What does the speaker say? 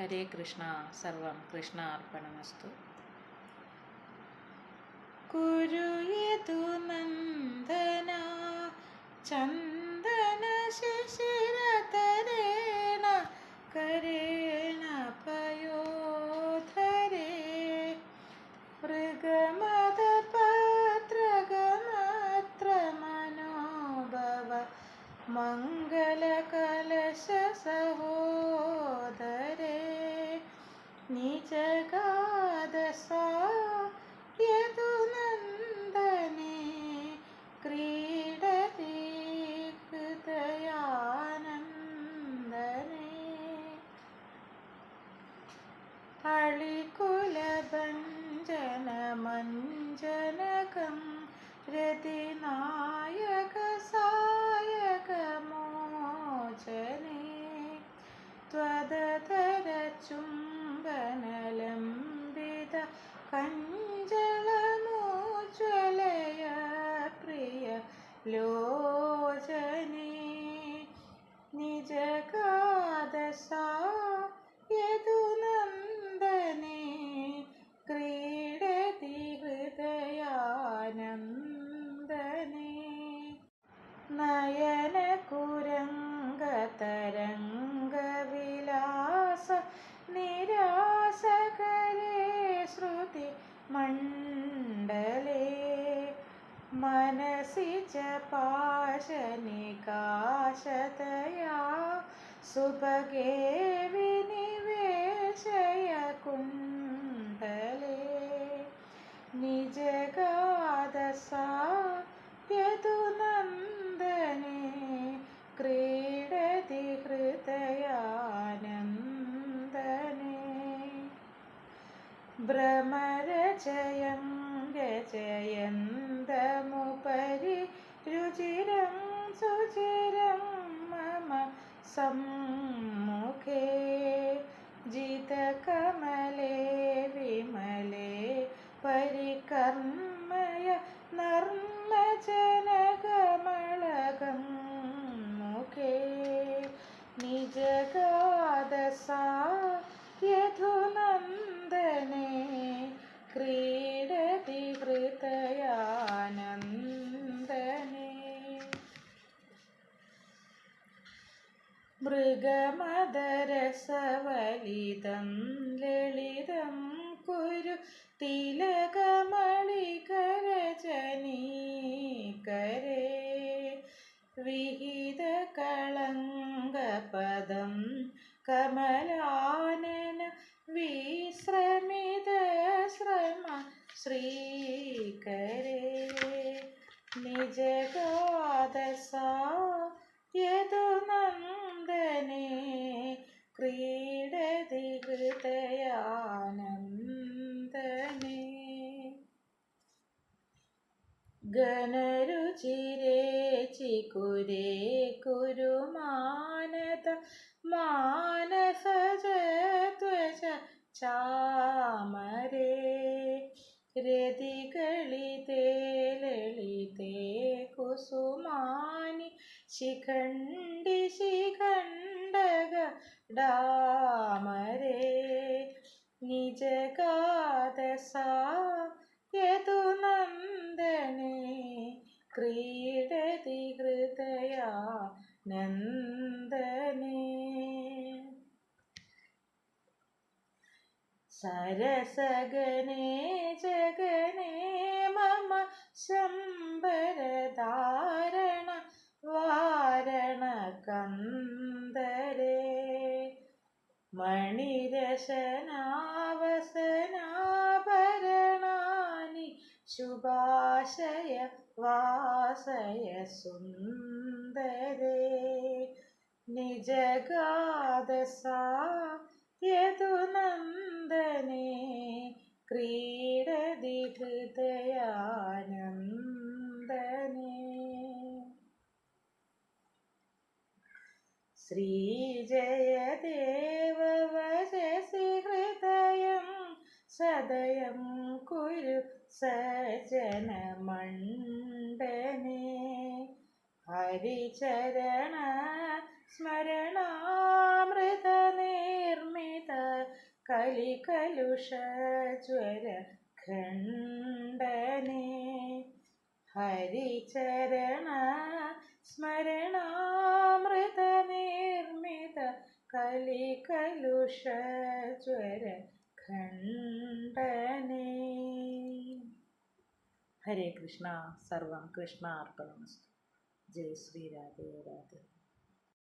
ഹരേ കൃഷ്ണ സർവം കൃഷ്ണ അർപ്പണമസ്തു. കുരുയതു നന്ദന ചന്ദന ശിശിരതരേണ കരേണ പയോധരേ. മൃഗമത പത്രഗമാത്ര മനോഭവ മംഗളകലശ जनकं हृदिनायक सायक मोचने त्वदतरचुम् मण्डले मनसि च पाशनिकाशतया सुभगे विनिवेशय कुण्डले निजगादसा यदुनन्दने क्रीडति भ्रमरजयं रजयन्तमुपरि रुचिरं सुचिरं मम सम्मुखे जितकमले विमले परिकर्मय नर्मजनकमलगं ക്രീഡതി ഹൃദയാനന്ദനെ മൃഗമദരസവലിതം ലളിതം കുരു തിലകമണികരജനീകരേ. വിഹിത കളങ്കപദം കമലാനന വിശ്രമി निजगादसा यदुनन्दने क्रीडति हृदयानन्दने गणरुचिरे चिकुरे कुरुमानत मानसज त्वच चामरे ശിഖണ്ഡി ശിഖണ്ഡക ഡാമരേ നിജകാതസാ യതു നന്ദനേ ക്രീഡതി ഹൃദയ നന്ദനേ. സരസഗനേ ജഗനേ മമ ശംഭരദാ മണിരശനാവസനാഭരണാനി ശുഭാശയ വാസയ സുന്ദരേ. നിജഗാദസാ യതു നന്ദനേ ക്രീഡതി ഹൃദയാനന്ദനേ. ശ്രീ സദയം കുരു സജന സജനമണ്ഡനേ. ഹരിചരണ സ്മരണാമൃത നിർമ്മിത കലികലുഷജ്വര ഖണ്ഡനേ ഹരിചരണ സ്മരണാമൃത നിർമ്മിത കലികലുഷജ്വര ഖണ്ഡ ഖണ്ഡനേ ഹരേ കൃഷ്ണ. സർവം കൃഷ്ണ അർപ്പണമസ്തു ജയ ശ്രീ രാധേ രാധേ.